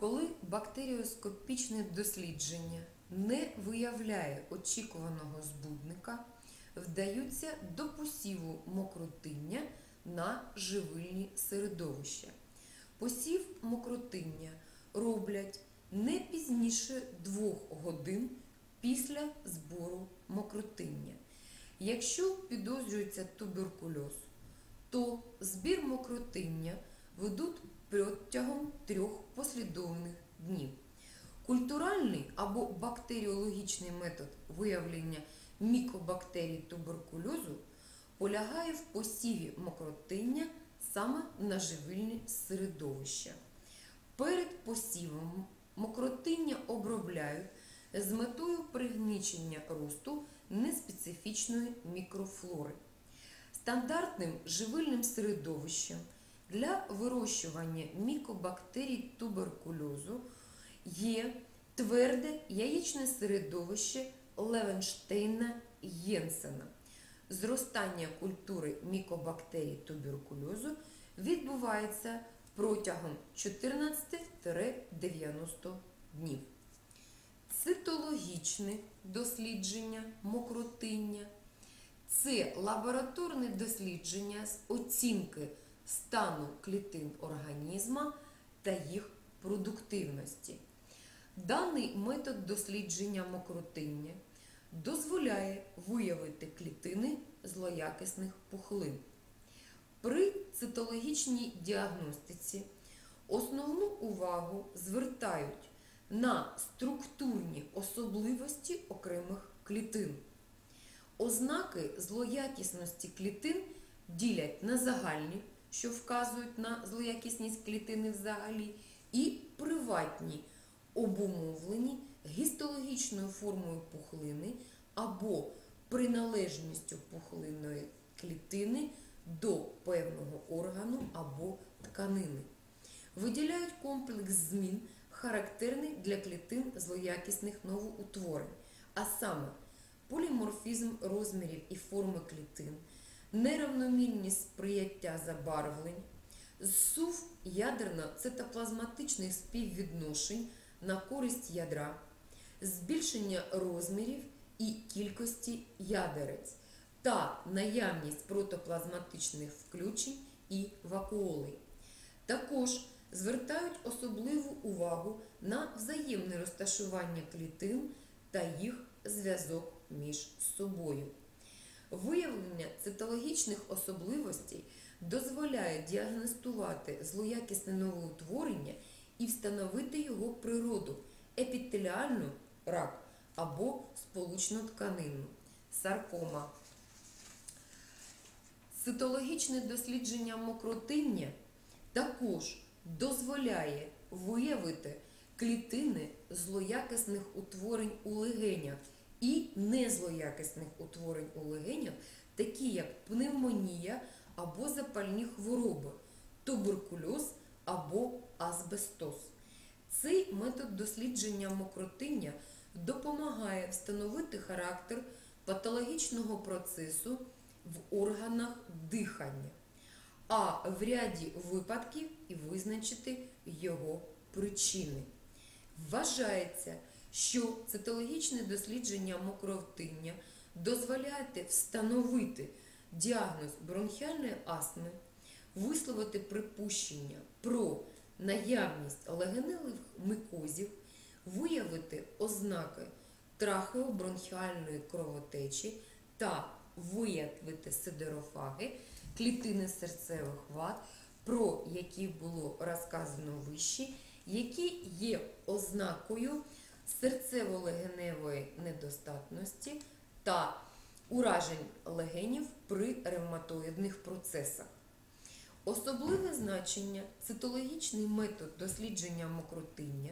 Коли бактеріоскопічне дослідження не виявляє очікуваного збудника, вдаються до посіву мокротиння на живильні середовища. Посів мокротиння роблять не пізніше двох годин після збору мокротиння. Якщо підозрюється туберкульоз, то збір мокротиння ведуть протягом трьох послідовних днів. Культуральний або бактеріологічний метод виявлення мікобактерій туберкульозу полягає в посіві мокротиння саме на живильні середовища. Перед посівом мокротиння обробляють з метою пригнічення росту неспецифічної мікрофлори. Стандартним живильним середовищем для вирощування мікобактерій туберкульозу є тверде яєчне середовище Левенштейна Єнсена. Зростання культури мікобактерій туберкульозу відбувається протягом 14-90 днів. Цитологічне дослідження мокротиння це лабораторне дослідження з оцінки стану клітин організма та їх продуктивності. Даний метод дослідження мокротиння дозволяє виявити клітини злоякісних пухлин. При цитологічній діагностиці основну увагу звертають на структурні особливості окремих клітин. Ознаки злоякісності клітин ділять на загальні, що вказують на злоякісність клітини взагалі, і приватні, обумовлені гістологічною формою пухлини або приналежністю пухлинної клітини до певного органу або тканини. Виділяють комплекс змін, характерний для клітин злоякісних новоутворень, а саме поліморфізм розмірів і форми клітин, неравномірність сприяття забарвлень, зсув ядерно-цитоплазматичних співвідношень на користь ядра, збільшення розмірів і кількості ядерець та наявність протоплазматичних включень і вакуолей. Також звертають особливу увагу на взаємне розташування клітин та їх зв'язок між собою. Виявлення цитологічних особливостей дозволяє діагностувати злоякісне новоутворення і встановити його природу епітеліальну рак або сполучну тканину саркома. Цитологічне дослідження мокротиння також дозволяє виявити клітини злоякісних утворень у легенях і незлоякісних утворень у легенях, такі як пневмонія або запальні хвороби, туберкульоз або асбестоз. Цей метод дослідження мокротиння допомагає встановити характер патологічного процесу в органах дихання, а в ряді випадків і визначити його причини. Вважається, що цитологічне дослідження мокротиння дозволяє встановити діагноз бронхіальної астми, висловити припущення про наявність легеневих микозів, виявити ознаки трахеобронхіальної кровотечі та виявити сидерофаги, клітини серцевих вад, про які було розказано вище, які є ознакою серцево-легеневої недостатності та уражень легенів при ревматоїдних процесах. Особливе значення цитологічний метод дослідження мокротиння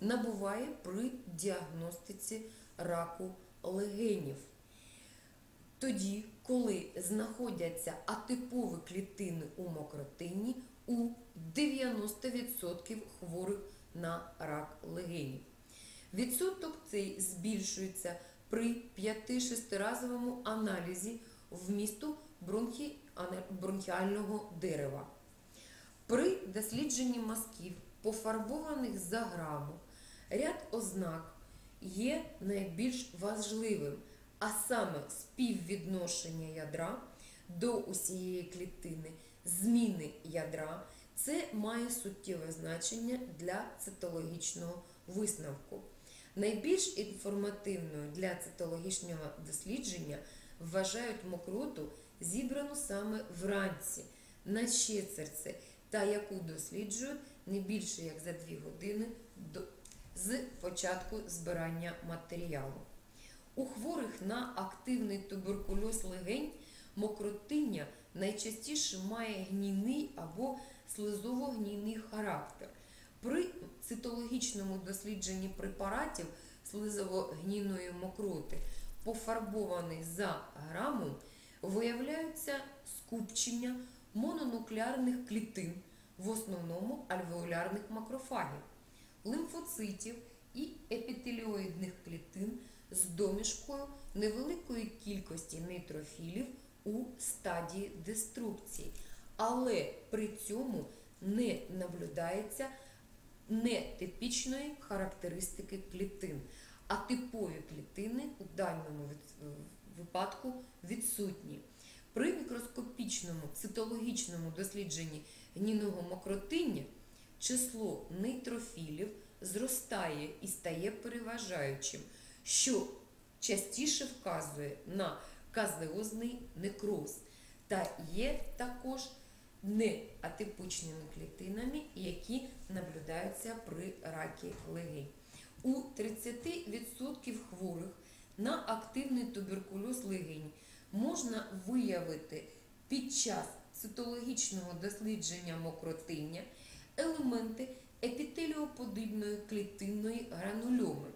набуває при діагностиці раку легенів. Тоді, коли знаходяться атипові клітини у мокротині у 90% хворих на рак легенів. Відсоток цей збільшується при 5-6-разовому аналізі вмісту бронхі... бронхіального дерева. При дослідженні мазків, пофарбованих за граму, ряд ознак є найбільш важливим, а саме співвідношення ядра до усієї клітини, зміни ядра. Це має суттєве значення для цитологічного висновку. Найбільш інформативною для цитологічного дослідження вважають мокроту, зібрану саме вранці на щецерце, та яку досліджують не більше як за 2 години з початку збирання матеріалу. У хворих на активний туберкульоз легень мокротиння найчастіше має гнійний або слизово-гнійний характер. При цитологічному дослідженні препаратів слизово-гнійної мокроти, пофарбований за грамом, виявляються скупчення мононуклеарних клітин, в основному альвеолярних макрофагів, лимфоцитів і епітеліоїдних клітин з домішкою невеликої кількості нейтрофілів у стадії деструкції, але при цьому не наблюдається нетипічної характеристики клітин, а типові клітини у даному випадку відсутні. При мікроскопічному цитологічному дослідженні гнійного мокротиння число нейтрофілів зростає і стає переважаючим, що частіше вказує на казеозний некроз та є також неатипічними клітинами, які наблюдаються при ракі легень. У 30% хворих на активний туберкульоз легень можна виявити під час цитологічного дослідження мокротиння елементи епітеліоподібної клітинної гранульоми.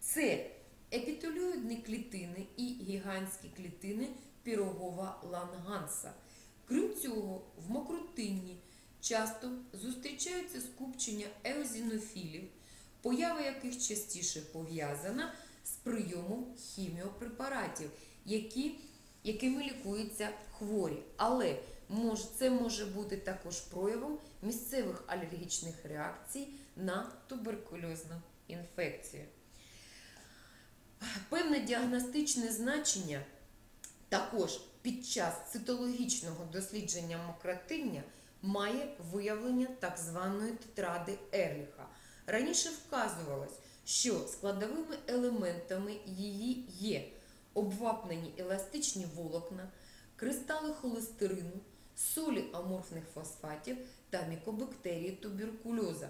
Це епітеліоїдні клітини і гігантські клітини пірогова ланганса. Крім цього, в мокротинні часто зустрічаються скупчення еозінофілів, поява яких частіше пов'язана з прийомом хіміопрепаратів, які, якими лікуються хворі. Але мож, це може бути також проявом місцевих алергічних реакцій на туберкульозну інфекцію. Певне діагностичне значення також під час цитологічного дослідження мокротиння має виявлення так званої тетради Ерліха. Раніше вказувалось, що складовими елементами її є обвапнені еластичні волокна, кристали холестерину, солі аморфних фосфатів та мікобактерії туберкульоза.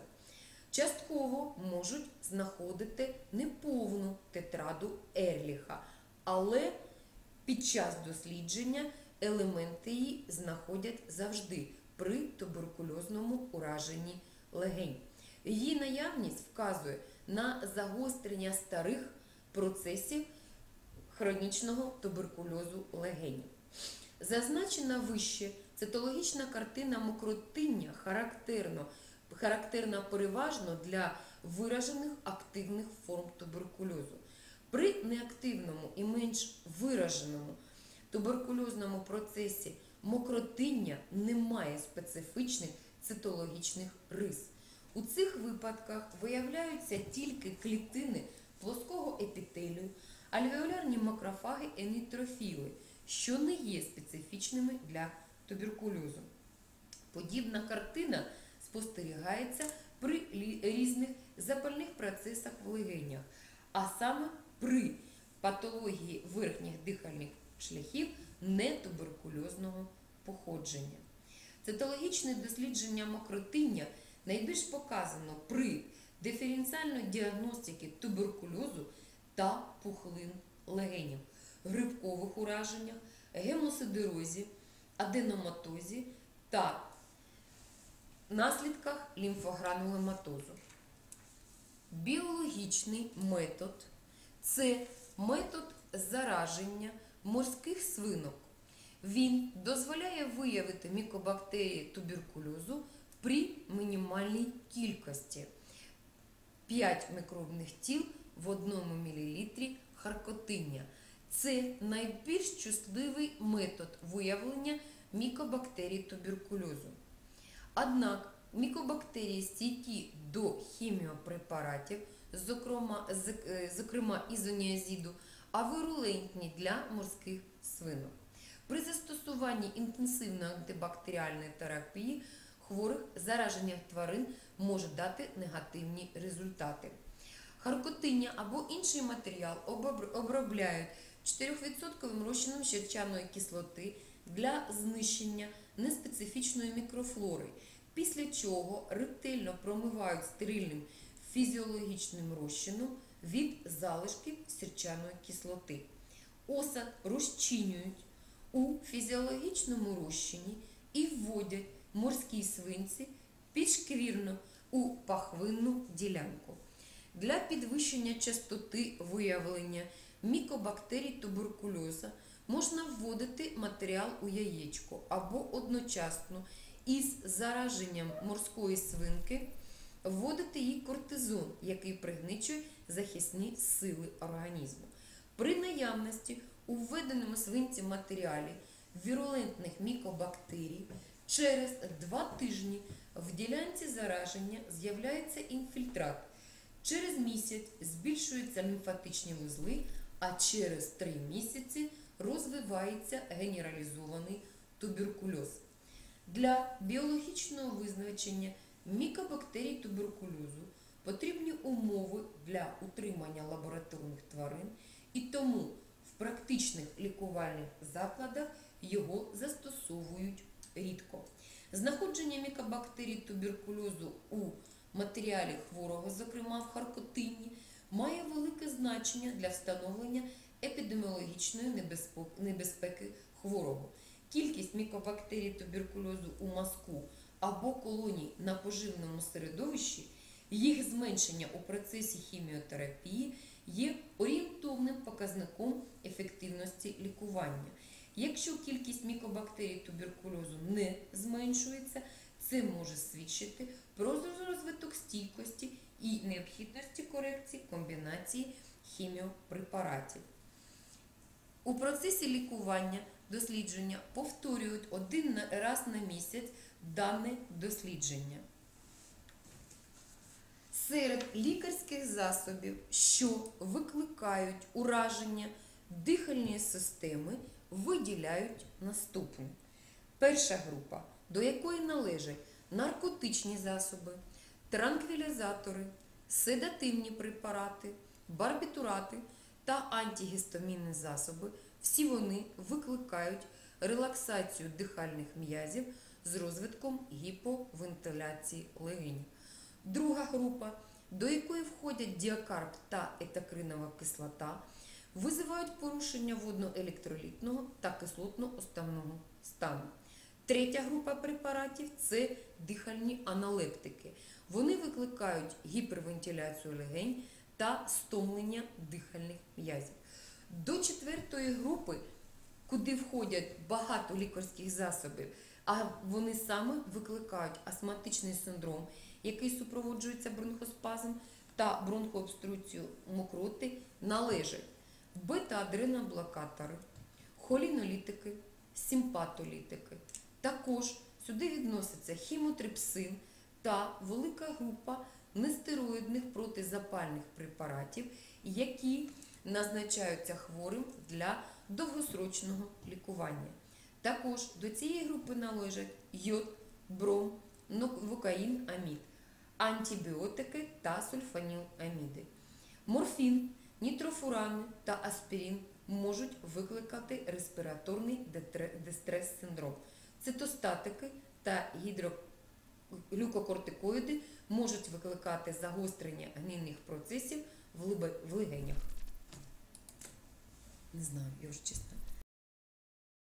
Частково можуть знаходити неповну тетраду Ерліха, але під час дослідження елементи її знаходять завжди при туберкульозному ураженні легень. Її наявність вказує на загострення старих процесів хронічного туберкульозу легень. Зазначена вище цитологічна картина мокротиння характерно, характерна переважно для виражених активних форм туберкульозу. При неактивному і менш вираженому туберкульозному процесі мокротиння не має специфічних цитологічних рис. У цих випадках виявляються тільки клітини плоского епітелію, альвеолярні макрофаги і нітрофіли, що не є специфічними для туберкульозу. Подібна картина спостерігається при різних запальних процесах в легенях, а саме при патології верхніх дихальних шляхів нетуберкульозного походження. Цитологічне дослідження мокротиння найбільш показано при диференціальної діагностиці туберкульозу та пухлин легенів, грибкових ураженнях, гемосидерозі, аденоматозі та наслідках лімфогранулематозу. Біологічний метод це метод зараження морських свинок. Він дозволяє виявити мікобактерії туберкульозу при мінімальній кількості 5 мікробних тіл в 1 мл харкотиння. Це найбільш чутливий метод виявлення мікобактерій туберкульозу. Однак мікобактерії стійкі до хіміопрепаратів, зокрема, е, зокрема ізоніазіду, а вирулентні для морських свинок. При застосуванні інтенсивної антибактеріальної терапії хворих зараження тварин може дати негативні результати. Харкотиння або інший матеріал обробляють 4% розчином щерчаної кислоти для знищення неспецифічної мікрофлори, після чого ретельно промивають стерильним фізіологічним розчином від залишків сірчаної кислоти. Осад розчинюють у фізіологічному розчині і вводять морській свинці підшквірно у пахвинну ділянку. Для підвищення частоти виявлення мікобактерій туберкульоза можна вводити матеріал у яєчко або одночасно із зараженням морської свинки вводити їй кортизон, який пригничує захисні сили організму. При наявності у введеному свинці матеріалі вірулентних мікобактерій через два тижні в ділянці зараження з'являється інфільтрат. Через місяць збільшуються лімфатичні вузли, а через три місяці розвивається генералізований туберкульоз. Для біологічного визначення мікобактерій туберкульозу потрібні умови для утримання лабораторних тварин, і тому в практичних лікувальних закладах його застосовують рідко. Знаходження мікобактерій туберкульозу у матеріалі хворого, зокрема в харкотині, має велике значення для встановлення епідеміологічної небезпеки хворого. Кількість мікобактерій туберкульозу у мазку або колоній на поживному середовищі, їх зменшення у процесі хіміотерапії є орієнтовним показником ефективності лікування. Якщо кількість мікобактерій туберкульозу не зменшується, це може свідчити про розвиток стійкості і необхідності корекції комбінації хіміопрепаратів. У процесі лікування дослідження повторюють один раз на місяць дане дослідження. Серед лікарських засобів, що викликають ураження дихальної системи, виділяють наступне. Перша група, до якої належать наркотичні засоби, транквілізатори, седативні препарати, барбітурати та антигістамінні засоби, всі вони викликають релаксацію дихальних м'язів з розвитком гіповентиляції легенів. Друга група, до якої входять діакарб та етакринова кислота, визивають порушення водноелектролітного та кислотно-оставного стану. Третя група препаратів це дихальні аналептики. Вони викликають гіпервентиляцію легень та стомлення дихальних м'язів. До четвертої групи, куди входять багато лікарських засобів, а вони саме викликають астматичний синдром, який супроводжується бронхоспазм та бронхообструкцію мокроти, належать бета-адреноблокатори, холінолітики, симпатолітики. Також сюди відноситься хімотрипсин та велика група нестероїдних протизапальних препаратів, які назначаються хворим для довгосрочного лікування. Також до цієї групи належать йод, бром, новокаїн, амід, антибіотики та сульфаніламіди. Морфін, нітрофурани та аспірин можуть викликати респіраторний дистрес-синдром. Цитостатики та гідроглюкокортикоїди можуть викликати загострення гнильних процесів в легенях. Не знаю, я вже чесно.